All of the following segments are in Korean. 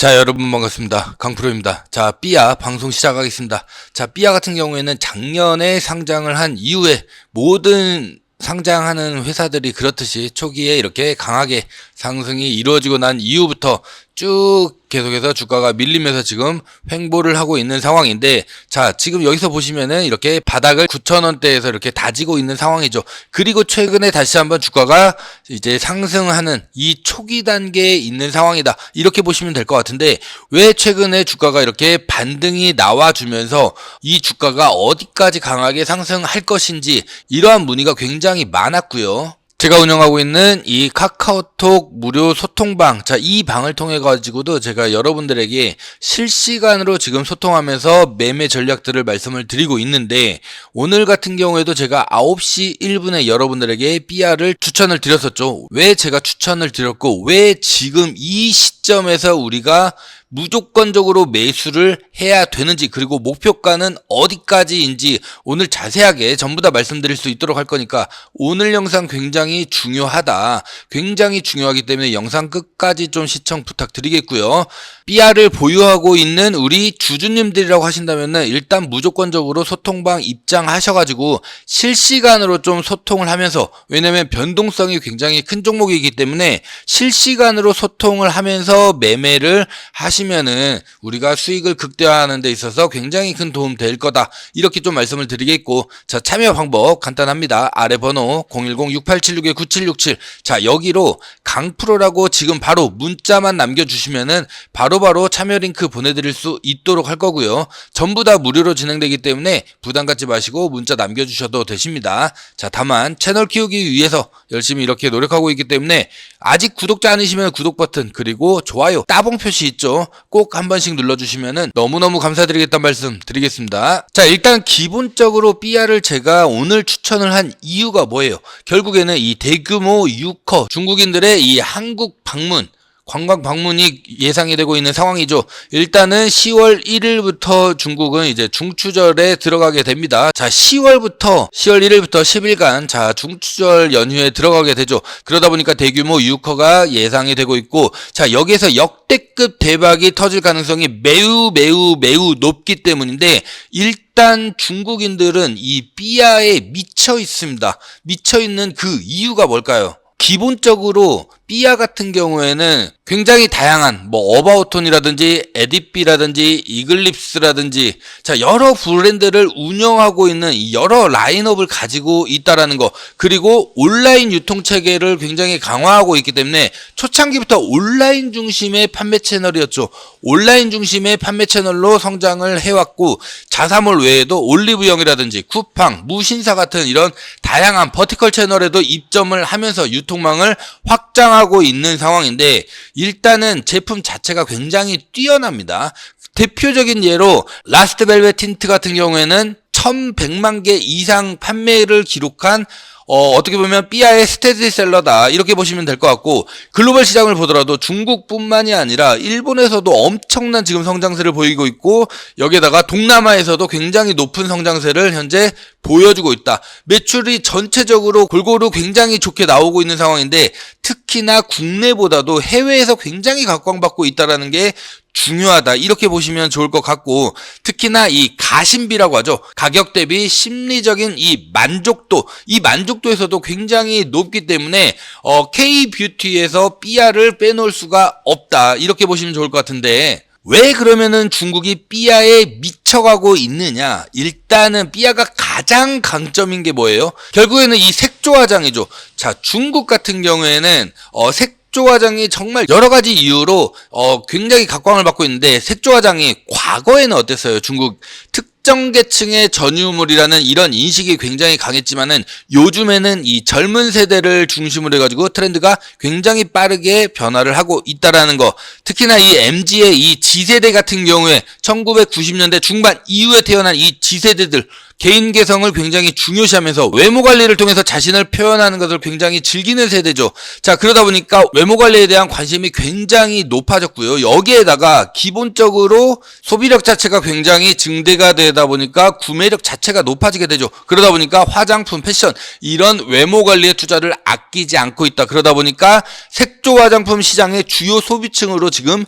자, 여러분 반갑습니다. 강프로입니다. 자, 삐아 방송 시작하겠습니다. 자, 삐아 같은 경우에는 작년에 상장을 한 이후에 모든 상장하는 회사들이 그렇듯이 초기에 이렇게 강하게 상승이 이루어지고 난 이후부터 쭉 계속해서 주가가 밀리면서 지금 횡보를 하고 있는 상황인데 자 지금 여기서 보시면은 이렇게 바닥을 9천원대에서 이렇게 다지고 있는 상황이죠. 그리고 최근에 다시 한번 주가가 이제 상승하는 이 초기 단계에 있는 상황이다. 이렇게 보시면 될 것 같은데 왜 최근에 주가가 이렇게 반등이 나와주면서 이 주가가 어디까지 강하게 상승할 것인지 이러한 문의가 굉장히 많았고요 제가 운영하고 있는 이 카카오톡 무료 소통방, 자, 이 방을 통해 가지고도 제가 여러분들에게 실시간으로 지금 소통하면서 매매 전략들을 말씀을 드리고 있는데, 오늘 같은 경우에도 제가 9시 1분에 여러분들에게 BR을 추천을 드렸었죠. 왜 제가 추천을 드렸고, 왜 지금 이 시점에서 우리가 무조건적으로 매수를 해야 되는지 그리고 목표가는 어디까지인지 오늘 자세하게 전부 다 말씀드릴 수 있도록 할 거니까 오늘 영상 굉장히 중요하다. 굉장히 중요하기 때문에 영상 끝까지 좀 시청 부탁드리겠고요. BR을 보유하고 있는 우리 주주님들이라고 하신다면은 일단 무조건적으로 소통방 입장하셔가지고 실시간으로 좀 소통을 하면서 왜냐면 변동성이 굉장히 큰 종목이기 때문에 실시간으로 소통을 하면서 매매를 하시 면은 우리가 수익을 극대화하는 데 있어서 굉장히 큰 도움 될 거다. 이렇게 좀 말씀을 드리겠고 자 참여 방법 간단합니다. 아래 번호 010-6876-9767 자 여기로 강프로라고 지금 바로 문자만 남겨주시면은 바로바로 참여 링크 보내드릴 수 있도록 할 거고요. 전부 다 무료로 진행되기 때문에 부담 갖지 마시고 문자 남겨주셔도 되십니다. 자 다만 채널 키우기 위해서 열심히 이렇게 노력하고 있기 때문에 아직 구독자 아니시면 구독 버튼 그리고 좋아요 따봉 표시 있죠 꼭 한 번씩 눌러주시면 너무너무 감사드리겠다는 말씀 드리겠습니다. 자 일단 기본적으로 삐아를 제가 오늘 추천을 한 이유가 뭐예요? 결국에는 이 대규모 유커 중국인들의 이 한국 방문 관광 방문이 예상이 되고 있는 상황이죠. 일단은 10월 1일부터 중국은 이제 중추절에 들어가게 됩니다. 자, 10월부터 10월 1일부터 10일간 자, 중추절 연휴에 들어가게 되죠. 그러다 보니까 대규모 유커가 예상이 되고 있고 자, 여기에서 역대급 대박이 터질 가능성이 매우 매우 매우 높기 때문인데 일단 중국인들은 이 삐아에 미쳐 있습니다. 미쳐 있는 그 이유가 뭘까요? 기본적으로 삐아 같은 경우에는 굉장히 다양한 뭐 어바우톤이라든지 에디비라든지 이글립스라든지 자 여러 브랜드를 운영하고 있는 이 여러 라인업을 가지고 있다라는 거. 그리고 온라인 유통 체계를 굉장히 강화하고 있기 때문에 초창기부터 온라인 중심의 판매 채널이었죠. 온라인 중심의 판매 채널로 성장을 해왔고 자사몰 외에도 올리브영이라든지 쿠팡 무신사 같은 이런 다양한 버티컬 채널에도 입점을 하면서 유통 망을 확장하고 있는 상황인데 일단은 제품 자체가 굉장히 뛰어납니다. 대표적인 예로 라스트 벨벳 틴트 같은 경우에는 1100만 개 이상 판매를 기록한 어, 어떻게 보면 삐아의 스테디셀러다 이렇게 보시면 될 것 같고 글로벌 시장을 보더라도 중국뿐만이 아니라 일본에서도 엄청난 지금 성장세를 보이고 있고 여기에다가 동남아에서도 굉장히 높은 성장세를 현재 보여주고 있다. 매출이 전체적으로 골고루 굉장히 좋게 나오고 있는 상황인데 특히나 국내보다도 해외에서 굉장히 각광받고 있다라는 게 중요하다. 이렇게 보시면 좋을 것 같고, 특히나 이 가심비라고 하죠. 가격 대비 심리적인 이 만족도, 이 만족도에서도 굉장히 높기 때문에, 어, K-뷰티에서 삐아를 빼놓을 수가 없다. 이렇게 보시면 좋을 것 같은데, 왜 그러면은 중국이 삐아에 미쳐가고 있느냐? 일단은 삐아가 가장 강점인 게 뭐예요? 결국에는 이 색조 화장이죠. 자, 중국 같은 경우에는 어, 색 색조 화장이 정말 여러 가지 이유로 어 굉장히 각광을 받고 있는데 색조 화장이 과거에는 어땠어요? 중국 특 정 계층의 전유물이라는 이런 인식이 굉장히 강했지만은 요즘에는 이 젊은 세대를 중심으로 해가지고 트렌드가 굉장히 빠르게 변화를 하고 있다라는 거. 특히나 이 MG의 이 G세대 같은 경우에 1990년대 중반 이후에 태어난 이 G세대들 개인 개성을 굉장히 중요시하면서 외모 관리를 통해서 자신을 표현하는 것을 굉장히 즐기는 세대죠. 자, 그러다 보니까 외모 관리에 대한 관심이 굉장히 높아졌고요. 여기에다가 기본적으로 소비력 자체가 굉장히 증대가 되다 보니까 구매력 자체가 높아지게 되죠. 그러다 보니까 화장품, 패션 이런 외모 관리에 투자를 아끼지 않고 있다. 그러다 보니까 색조 화장품 시장의 주요 소비층으로 지금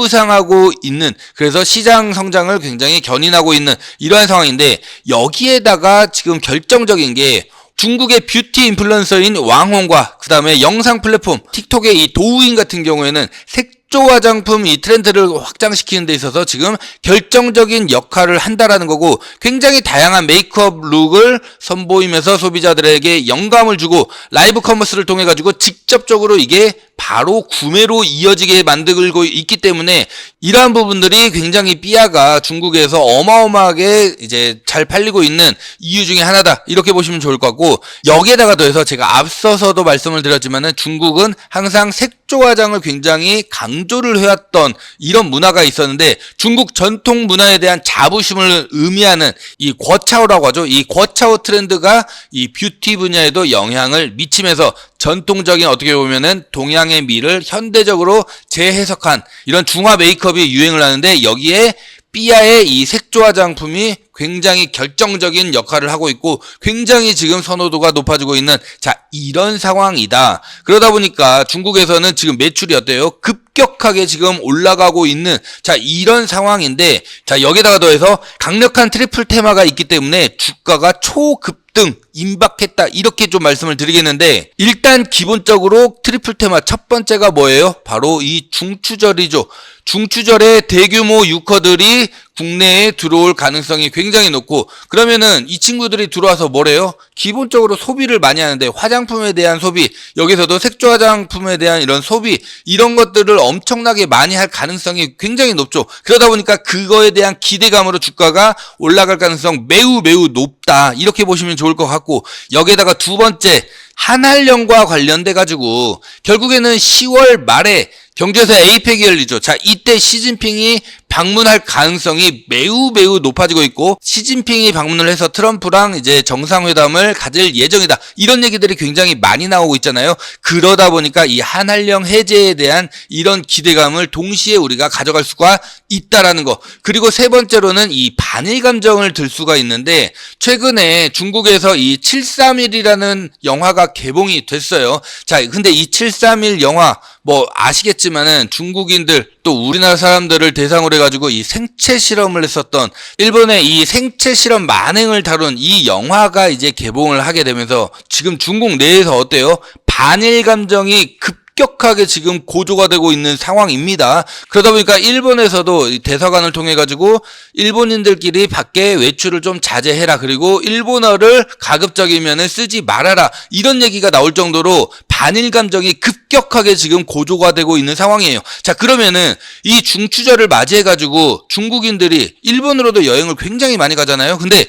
급 급부상하고 있는 그래서 시장 성장을 굉장히 견인하고 있는 이러한 상황인데 여기에다가 지금 결정적인 게 중국의 뷰티 인플루언서인 왕홍과 그 다음에 영상 플랫폼 틱톡의 이 도우인 같은 경우에는 색조 화장품 이 트렌드를 확장시키는 데 있어서 지금 결정적인 역할을 한다라는 거고 굉장히 다양한 메이크업 룩을 선보이면서 소비자들에게 영감을 주고 라이브 커머스를 통해 가지고 직접적으로 이게 바로 구매로 이어지게 만들고 있기 때문에 이러한 부분들이 굉장히 삐아가 중국에서 어마어마하게 이제 잘 팔리고 있는 이유 중에 하나다. 이렇게 보시면 좋을 것 같고 여기에다가 더해서 제가 앞서서도 말씀을 드렸지만은 중국은 항상 색조 화장을 굉장히 강조를 해왔던 이런 문화가 있었는데 중국 전통 문화에 대한 자부심을 의미하는 이 거차오라고 하죠. 이 거차오 트렌드가 이 뷰티 분야에도 영향을 미치면서 전통적인 어떻게 보면은 동양의 미를 현대적으로 재해석한 이런 중화 메이크업이 유행을 하는데 여기에 삐아의 이 색조 화장품이 굉장히 결정적인 역할을 하고 있고 굉장히 지금 선호도가 높아지고 있는 자 이런 상황이다. 그러다 보니까 중국에서는 지금 매출이 어때요? 급격하게 지금 올라가고 있는 자 이런 상황인데 자 여기다가 더해서 강력한 트리플 테마가 있기 때문에 주가가 초급등 임박했다 이렇게 좀 말씀을 드리겠는데 일단 기본적으로 트리플 테마 첫 번째가 뭐예요? 바로 이 중추절이죠. 중추절에 대규모 유커들이 국내에 들어올 가능성이 굉장히 높고 그러면은 이 친구들이 들어와서 뭐래요? 기본적으로 소비를 많이 하는데 화장품에 대한 소비 여기서도 색조 화장품에 대한 이런 소비 이런 것들을 엄청나게 많이 할 가능성이 굉장히 높죠. 그러다 보니까 그거에 대한 기대감으로 주가가 올라갈 가능성 매우 매우 높다 이렇게 보시면 좋을 것 같고 여기에다가 두 번째 한한령과 관련돼 가지고 결국에는 10월 말에 경주에서 에이펙이 열리죠. 자, 이때 시진핑이 방문할 가능성이 매우 매우 높아지고 있고 시진핑이 방문을 해서 트럼프랑 이제 정상회담을 가질 예정이다. 이런 얘기들이 굉장히 많이 나오고 있잖아요. 그러다 보니까 이 한한령 해제에 대한 이런 기대감을 동시에 우리가 가져갈 수가 있다라는 거. 그리고 세 번째로는 이 반일 감정을 들 수가 있는데 최근에 중국에서 이 731이라는 영화가 개봉이 됐어요. 자, 근데 이 731 영화 뭐 아시겠지만은 중국인들 또 우리나라 사람들을 대상으로 해가지고 이 생체 실험을 했었던 일본의 이 생체 실험 만행을 다룬 이 영화가 이제 개봉을 하게 되면서 지금 중국 내에서 어때요? 반일 감정이 급 급격하게 지금 고조가 되고 있는 상황입니다. 그러다 보니까 일본에서도 대사관을 통해 가지고 일본인들끼리 밖에 외출을 좀 자제해라. 그리고 일본어를 가급적이면 쓰지 말아라. 이런 얘기가 나올 정도로 반일 감정이 급격하게 지금 고조가 되고 있는 상황이에요. 자, 그러면은 이 중추절을 맞이해 가지고 중국인들이 일본으로도 여행을 굉장히 많이 가잖아요. 근데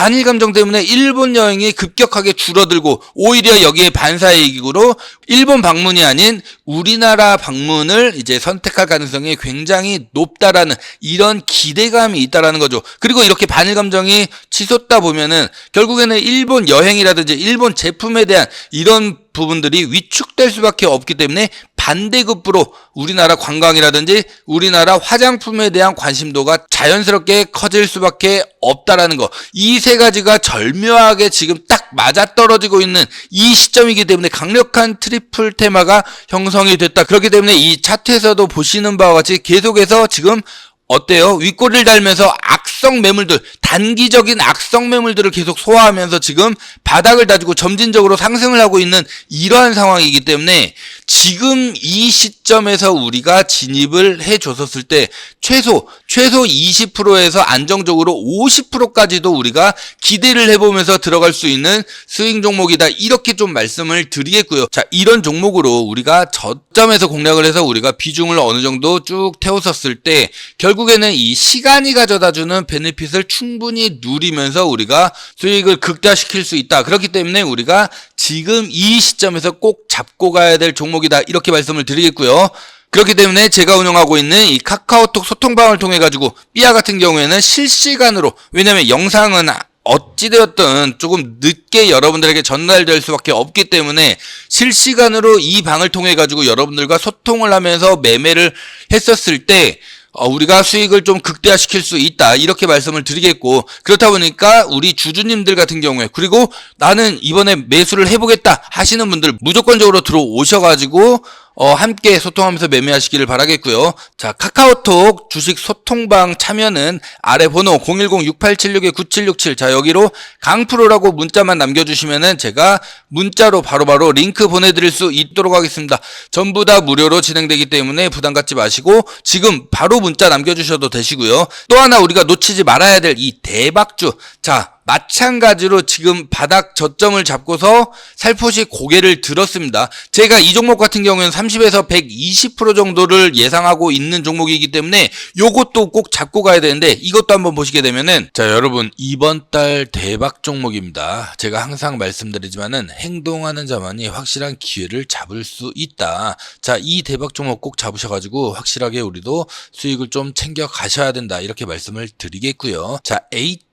반일 감정 때문에 일본 여행이 급격하게 줄어들고 오히려 여기에 반사이익으로 일본 방문이 아닌 우리나라 방문을 이제 선택할 가능성이 굉장히 높다라는 이런 기대감이 있다라는 거죠. 그리고 이렇게 반일 감정이 치솟다 보면은 결국에는 일본 여행이라든지 일본 제품에 대한 이런 부분들이 위축될 수밖에 없기 때문에 반대급부로 우리나라 관광이라든지 우리나라 화장품에 대한 관심도가 자연스럽게 커질 수밖에 없다라는 거. 이 세 가지가 절묘하게 지금 딱 맞아떨어지고 있는 이 시점이기 때문에 강력한 트리플 테마가 형성이 됐다. 그렇기 때문에 이 차트에서도 보시는 바와 같이 계속해서 지금 어때요? 윗꼬리를 달면서 악성 매물들, 단기적인 악성 매물들을 계속 소화하면서 지금 바닥을 다지고 점진적으로 상승을 하고 있는 이러한 상황이기 때문에 지금 이 시점에서 우리가 진입을 해 줬었을 때 최소, 최소 20%에서 안정적으로 50%까지도 우리가 기대를 해보면서 들어갈 수 있는 스윙 종목이다. 이렇게 좀 말씀을 드리겠고요. 자, 이런 종목으로 우리가 저점에서 공략을 해서 우리가 비중을 어느 정도 쭉 태웠었을 때 결국 에는 이 시간이 가져다주는 베네핏을 충분히 누리면서 우리가 수익을 극대화시킬 수 있다. 그렇기 때문에 우리가 지금 이 시점에서 꼭 잡고 가야 될 종목이다. 이렇게 말씀을 드리겠고요. 그렇기 때문에 제가 운영하고 있는 이 카카오톡 소통방을 통해 가지고 삐아 같은 경우에는 실시간으로 왜냐면 영상은 어찌되었든 조금 늦게 여러분들에게 전달될 수밖에 없기 때문에 실시간으로 이 방을 통해 가지고 여러분들과 소통을 하면서 매매를 했었을 때 어, 우리가 수익을 좀 극대화시킬 수 있다. 이렇게 말씀을 드리겠고, 그렇다 보니까 우리 주주님들 같은 경우에, 그리고 나는 이번에 매수를 해보겠다 하시는 분들 무조건적으로 들어오셔가지고, 어, 함께 소통하면서 매매하시기를 바라겠고요. 자, 카카오톡 주식 소통방 참여는 아래 번호 010-6876-9767 자, 여기로 강프로라고 문자만 남겨주시면은 제가 문자로 바로바로 링크 보내드릴 수 있도록 하겠습니다. 전부 다 무료로 진행되기 때문에 부담 갖지 마시고 지금 바로 문자 남겨주셔도 되시고요. 또 하나 우리가 놓치지 말아야 될 이 대박주. 자, 마찬가지로 지금 바닥 저점을 잡고서 살포시 고개를 들었습니다. 제가 이 종목 같은 경우에는 30에서 120% 정도를 예상하고 있는 종목이기 때문에 요것도 꼭 잡고 가야 되는데 이것도 한번 보시게 되면은 자 여러분 이번 달 대박 종목입니다. 제가 항상 말씀드리지만은 행동하는 자만이 확실한 기회를 잡을 수 있다. 자 이 대박 종목 꼭 잡으셔가지고 확실하게 우리도 수익을 좀 챙겨 가셔야 된다 이렇게 말씀을 드리겠고요. 자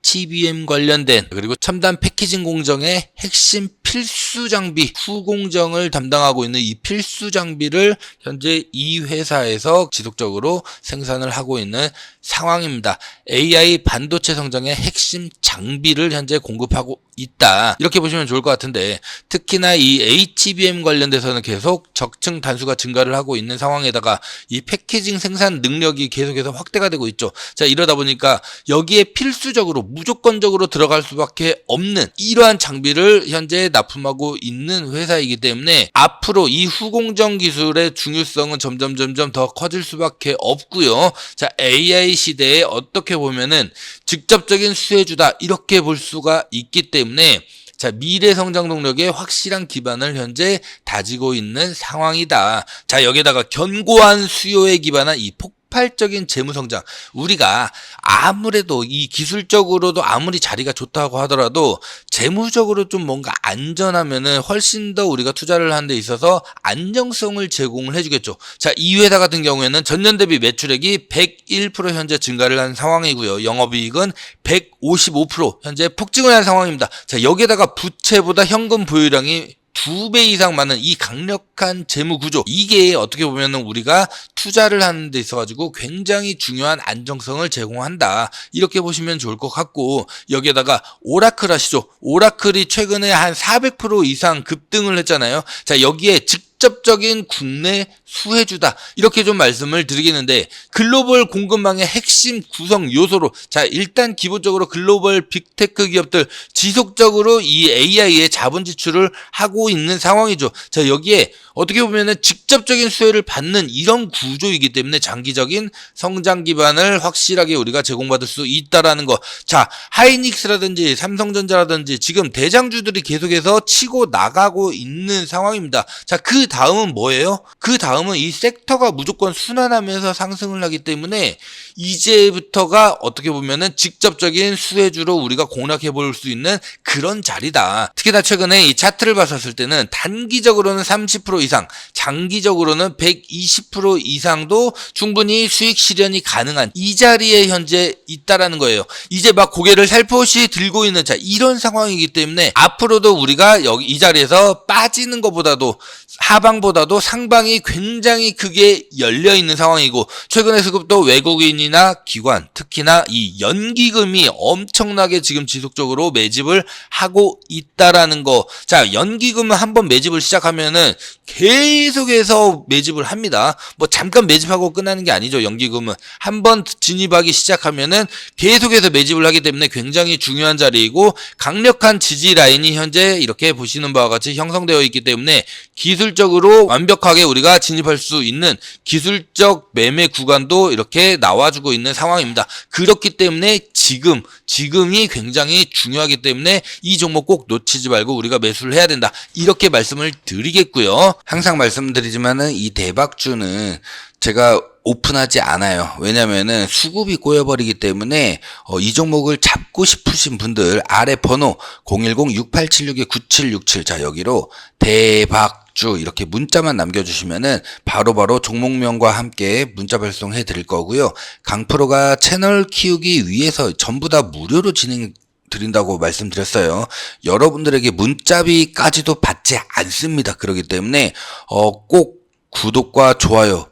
HBM 관련된 그리고 첨단 패키징 공정의 핵심 필수 장비 후공정을 담당하고 있는 이 필수 장비를 현재 이 회사에서 지속적으로 생산을 하고 있는 상황입니다. AI 반도체 성장의 핵심 장비를 현재 공급하고 있다. 이렇게 보시면 좋을 것 같은데 특히나 이 HBM 관련돼서는 계속 적층 단수가 증가를 하고 있는 상황에다가 이 패키징 생산 능력이 계속해서 확대가 되고 있죠. 자 이러다 보니까 여기에 필수적으로 무조건적으로 들어갈 수밖에 없는 이러한 장비를 현재 납품하고 있는 회사이기 때문에 앞으로 이 후공정 기술의 중요성은 점점 점점 더 커질 수밖에 없고요. 자 AI 시대에 어떻게 보면은 직접적인 수혜주다 이렇게 볼 수가 있기 때문에 자, 미래 성장 동력의 확실한 기반을 현재 다지고 있는 상황이다. 자, 여기다가 견고한 수요에 기반한 이 폭, 폭발적인 재무 성장. 우리가 아무래도 이 기술적으로도 아무리 자리가 좋다고 하더라도 재무적으로 좀 뭔가 안전하면은 훨씬 더 우리가 투자를 하는 데 있어서 안정성을 제공을 해주겠죠. 자, 이 회사 같은 경우에는 전년 대비 매출액이 101% 현재 증가를 한 상황이고요. 영업이익은 155% 현재 폭증을 한 상황입니다. 자, 여기에다가 부채보다 현금 보유량이 두배 이상 많은 이 강력한 재무 구조 이게 어떻게 보면은 우리가 투자를 하는 데 있어 가지고 굉장히 중요한 안정성을 제공한다 이렇게 보시면 좋을 것 같고 여기에다가 오라클 아시죠 오라클이 최근에 한 400% 이상 급등을 했잖아요 자 여기에 즉 직접적인 국내 수혜주다. 이렇게 좀 말씀을 드리겠는데 글로벌 공급망의 핵심 구성 요소로 자, 일단 기본적으로 글로벌 빅테크 기업들 지속적으로 이 AI에 자본 지출을 하고 있는 상황이죠. 자, 여기에 어떻게 보면은 직접적인 수혜를 받는 이런 구 조이기 때문에 장기적인 성장 기반을 확실하게 우리가 제공받을 수 있다라는 거. 자, 하이닉스라든지 삼성전자라든지 지금 대장주들이 계속해서 치고 나가고 있는 상황입니다. 자, 그 다음은 뭐예요? 그 다음은 이 섹터가 무조건 순환하면서 상승을 하기 때문에 이제부터가 어떻게 보면은 직접적인 수혜주로 우리가 공략해 볼 수 있는 그런 자리다. 특히나 최근에 이 차트를 봤었을 때는 단기적으로는 30% 이상, 장기적으로는 120% 이상 도 충분히 수익 실현이 가능한 이 자리에 현재 있다라는 거예요. 이제 막 고개를 살포시 들고 있는 자 이런 상황이기 때문에 앞으로도 우리가 여기 이 자리에서 빠지는 것보다도 하방보다도 상방이 굉장히 크게 열려 있는 상황이고 최근에 수급도 외국인이나 기관 특히나 이 연기금이 엄청나게 지금 지속적으로 매집을 하고 있다라는 거. 자, 연기금은 한번 매집을 시작하면은 계속해서 매집을 합니다. 뭐 잠깐 매집하고 끝나는 게 아니죠. 연기금은 한 번 진입하기 시작하면은 계속해서 매집을 하기 때문에 굉장히 중요한 자리이고 강력한 지지 라인이 현재 이렇게 보시는 바와 같이 형성되어 있기 때문에 기술적으로 완벽하게 우리가 진입할 수 있는 기술적 매매 구간도 이렇게 나와주고 있는 상황입니다. 그렇기 때문에 지금 지금이 굉장히 중요하기 때문에 이 종목 꼭 놓치지 말고 우리가 매수를 해야 된다. 이렇게 말씀을 드리겠고요. 항상 말씀드리지만은 이 대박주는 제가 오픈하지 않아요. 왜냐면은 수급이 꼬여버리기 때문에 어, 이 종목을 잡고 싶으신 분들 아래 번호 010-6876-9767 자 여기로 대박 주 이렇게 문자만 남겨주시면은 바로바로 종목명과 함께 문자 발송해 드릴 거고요. 강프로가 채널 키우기 위해서 전부 다 무료로 진행 드린다고 말씀드렸어요. 여러분들에게 문자비까지도 받지 않습니다. 그렇기 때문에 어, 꼭 구독과 좋아요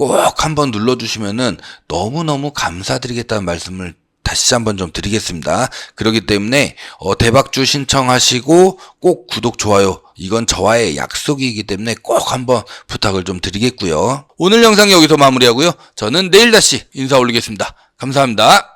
꼭 한번 눌러주시면은 너무너무 감사드리겠다는 말씀을 다시 한번 좀 드리겠습니다. 그렇기 때문에 어, 대박주 신청하시고 꼭 구독 좋아요 이건 저와의 약속이기 때문에 꼭 한번 부탁을 좀 드리겠고요. 오늘 영상 여기서 마무리하고요. 저는 내일 다시 인사 올리겠습니다. 감사합니다.